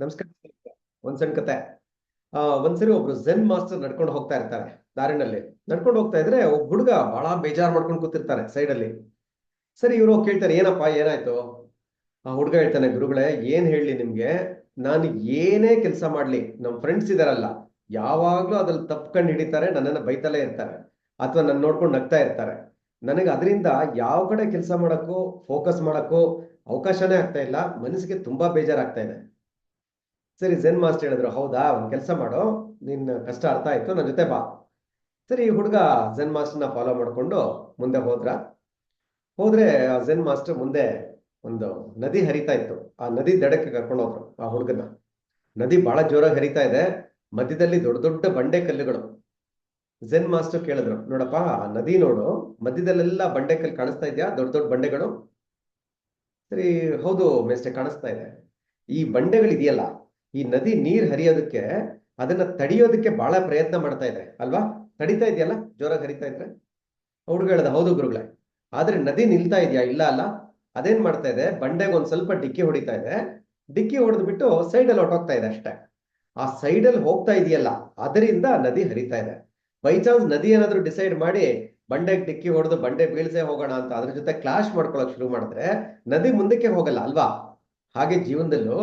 ನಮಸ್ಕಾರ. ಒಂದ್ ಸಣ್ಣ ಕತೆ. ಆ, ಒಂದ್ಸರಿ ಒಬ್ರು ಝೆನ್ ಮಾಸ್ಟರ್ ನಡ್ಕೊಂಡು ಹೋಗ್ತಾ ಇರ್ತಾರೆ ದಾರಿನಲ್ಲಿ. ನಡ್ಕೊಂಡು ಹೋಗ್ತಾ ಇದ್ರೆ ಒಬ್ಬ ಹುಡುಗ ಬಹಳ ಬೇಜಾರ್ ಮಾಡ್ಕೊಂಡು ಕೂತಿರ್ತಾರೆ ಸೈಡ್ ಅಲ್ಲಿ. ಸರಿ, ಇವರು ಕೇಳ್ತಾರೆ, ಏನಪ್ಪಾ, ಏನಾಯ್ತು? ಆ ಹುಡುಗ ಹೇಳ್ತಾನೆ, ಗುರುಗಳೇ, ಏನ್ ಹೇಳಿ ನಿಮ್ಗೆ? ನಾನು ಏನೇ ಕೆಲಸ ಮಾಡ್ಲಿ, ನಮ್ ಫ್ರೆಂಡ್ಸ್ ಇದಾರಲ್ಲ, ಯಾವಾಗ್ಲೂ ಅದ್ರಲ್ಲಿ ತಪ್ಕೊಂಡು ಹಿಡಿತಾರೆ, ನನ್ನನ್ನ ಬೈತಲೇ ಇರ್ತಾರೆ, ಅಥವಾ ನನ್ನ ನೋಡ್ಕೊಂಡು ನಗ್ತಾ ಇರ್ತಾರೆ. ನನಗೆ ಅದರಿಂದ ಯಾವ ಕಡೆ ಕೆಲಸ ಮಾಡಕ್ಕೂ ಫೋಕಸ್ ಮಾಡಕ್ಕೂ ಅವಕಾಶನೇ ಆಗ್ತಾ ಇಲ್ಲ, ಮನಸ್ಸಿಗೆ ತುಂಬಾ ಬೇಜಾರಾಗ್ತಾ ಇದೆ. ಸರಿ ಝೆನ್ ಮಾಸ್ಟರ್ ಹೇಳಿದ್ರು, ಹೌದಾ, ಒಂದು ಕೆಲಸ ಮಾಡು ನಿನ್ನ ಕಷ್ಟ ಅರ್ಥ ಆಯ್ತು ನನ್ನ ಜೊತೆ ಬಾ. ಸರಿ, ಈ ಹುಡುಗ ಝೆನ್ ಮಾಸ್ಟರ್ನ ಫಾಲೋ ಮಾಡ್ಕೊಂಡು ಮುಂದೆ ಹೋದ್ರ. ಹೋದ್ರೆ ಆ ಝೆನ್ ಮಾಸ್ಟರ್ ಮುಂದೆ ಒಂದು ನದಿ ಹರಿತಾ ಇತ್ತು. ಆ ನದಿ ದಡಕ್ಕೆ ಕರ್ಕೊಂಡು ಹೋದ್ರು, ಆ ಹುಡುಗನ. ನದಿ ಬಹಳ ಜೋರಾಗಿ ಹರಿತಾ ಇದೆ, ಮಧ್ಯದಲ್ಲಿ ದೊಡ್ಡ ದೊಡ್ಡ ಬಂಡೆ ಕಲ್ಲುಗಳು. ಝೆನ್ ಮಾಸ್ಟರ್ ಕೇಳಿದ್ರು, ನೋಡಪ್ಪ, ಆ ನದಿ ನೋಡು, ಮಧ್ಯದಲ್ಲೆಲ್ಲ ಬಂಡೆ ಕಲ್ಲು ಕಾಣಿಸ್ತಾ ಇದೆಯಾ, ದೊಡ್ಡ ದೊಡ್ಡ ಬಂಡೆಗಳು? ಸರಿ, ಹೌದು ಮೇಸ್ಟೆ ಕಾಣಿಸ್ತಾ ಇದೆ. ಈ ಬಂಡೆಗಳಿದೆಯಲ್ಲ ಈ ನದಿ ನೀರ್ ಹರಿಯೋದಕ್ಕೆ ಅದನ್ನ ತಡಿಯೋದಕ್ಕೆ ಬಹಳ ಪ್ರಯತ್ನ ಮಾಡ್ತಾ ಇದೆ ಅಲ್ವಾ? ತಡಿತಾ ಇದೆಯಲ್ಲ? ಜೋರಾಗಿ ಹರಿತಾ ಇದ್ರೆ? ಹುಡುಗ ಹೇಳ್ದ, ಹೌದು ಗುರುಗಳೇ. ಆದ್ರೆ ನದಿ ನಿಲ್ತಾ ಇದೆಯಾ? ಇಲ್ಲ ಅಲ್ಲ. ಅದೇನ್ ಮಾಡ್ತಾ ಇದೆ? ಬಂಡೆಗೆ ಒಂದ್ ಸ್ವಲ್ಪ ಡಿಕ್ಕಿ ಹೊಡಿತಾ ಇದೆ. ಡಿಕ್ಕಿ ಹೊಡೆದು ಬಿಟ್ಟು ಸೈಡಲ್ಲಿ ಹೊಟ್ಟೋಗ್ತಾ ಇದೆ ಅಷ್ಟೇ. ಆ ಸೈಡಲ್ಲಿ ಹೋಗ್ತಾ ಇದೆಯಲ್ಲ, ಅದರಿಂದ ನದಿ ಹರಿತಾ ಇದೆ. ಬೈ ಚಾನ್ಸ್ ನದಿ ಏನಾದ್ರೂ ಡಿಸೈಡ್ ಮಾಡಿ ಬಂಡೆಗೆ ಡಿಕ್ಕಿ ಹೊಡೆದು ಬಂಡೆ ಬೀಳ್ಸೆ ಹೋಗೋಣ ಅಂತ ಅದ್ರ ಜೊತೆ ಕ್ಲಾಶ್ ಮಾಡ್ಕೊಳಕ್ ಶುರು ಮಾಡಿದ್ರೆ ನದಿ ಮುಂದಕ್ಕೆ ಹೋಗಲ್ಲ, ಅಲ್ವಾ? ಹಾಗೆ ಜೀವನದಲ್ಲೂ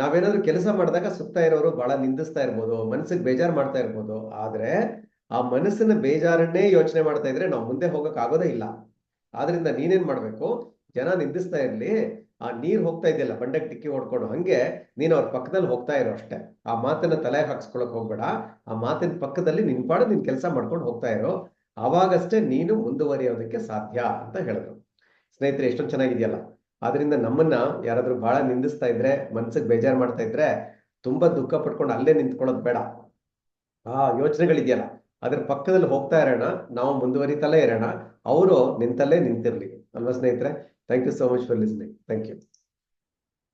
ನಾವೇನಾದ್ರೂ ಕೆಲಸ ಮಾಡಿದಾಗ ಸುತ್ತ ಇರೋರು ಬಹಳ ನಿಂದಿಸ್ತಾ ಇರ್ಬೋದು, ಮನಸ್ಸಿಗೆ ಬೇಜಾರು ಮಾಡ್ತಾ ಇರ್ಬೋದು, ಆದ್ರೆ ಆ ಮನಸ್ಸಿನ ಬೇಜಾರನ್ನೇ ಯೋಚನೆ ಮಾಡ್ತಾ ಇದ್ರೆ ನಾವು ಮುಂದೆ ಹೋಗಕ್ ಆಗೋದೇ ಇಲ್ಲ. ಆದ್ರಿಂದ ನೀನೇನ್ ಮಾಡ್ಬೇಕು? ಜನ ನಿಂದಿಸ್ತಾ ಇರ್ಲಿ, ಆ ನೀರ್ ಹೋಗ್ತಾ ಇದೆಯಲ್ಲ ಬಂಡೆಗೆ ಟಿಕ್ಕಿ ಹೊಡ್ಕೊಂಡು ಹಂಗೆ ನೀನ್ ಅವ್ರ ಪಕ್ಕದಲ್ಲಿ ಹೋಗ್ತಾ ಇರೋ ಅಷ್ಟೇ. ಆ ಮಾತನ್ನ ತಲೆ ಹಾಕ್ಸ್ಕೊಳಕ್ ಹೋಗ್ಬೇಡ. ಆ ಮಾತಿನ ಪಕ್ಕದಲ್ಲಿ ನಿನ್ ಪಾಡು ನಿನ್ ಕೆಲಸ ಮಾಡ್ಕೊಂಡು ಹೋಗ್ತಾ ಇರೋ ಅವಾಗಷ್ಟೇ ನೀನು ಮುಂದುವರಿಯೋದಕ್ಕೆ ಸಾಧ್ಯ ಅಂತ ಹೇಳಿದ್ರು ಸ್ನೇಹಿತರೆ, ಎಷ್ಟೊಂದು ಚೆನ್ನಾಗಿದೆಯಲ್ಲ? ಆದ್ರಿಂದ ನಮ್ಮನ್ನ ಯಾರಾದ್ರೂ ಬಹಳ ನಿಂದಿಸ್ತಾ ಇದ್ರೆ, ಮನ್ಸಿಗೆ ಬೇಜಾರ್ ಮಾಡ್ತಾ ಇದ್ರೆ ತುಂಬಾ ದುಃಖ ಪಟ್ಕೊಂಡು ಅಲ್ಲೇ ನಿಂತ್ಕೊಳ್ಳೋದು ಬೇಡ. ಆ ಯೋಚನೆಗಳಿದೆಯಲ್ಲ, ಅದ್ರ ಪಕ್ಕದಲ್ಲಿ ಹೋಗ್ತಾ ಇರೋಣ, ನಾವು ಮುಂದುವರಿತಲೇ ಇರೋಣ, ಅವರು ನಿಂತಲ್ಲೇ ನಿಂತಿರ್ಲಿ. ಅಲ್ವಾ ಸ್ನೇಹಿತರೆ? Thank you so much for listening. Thank you.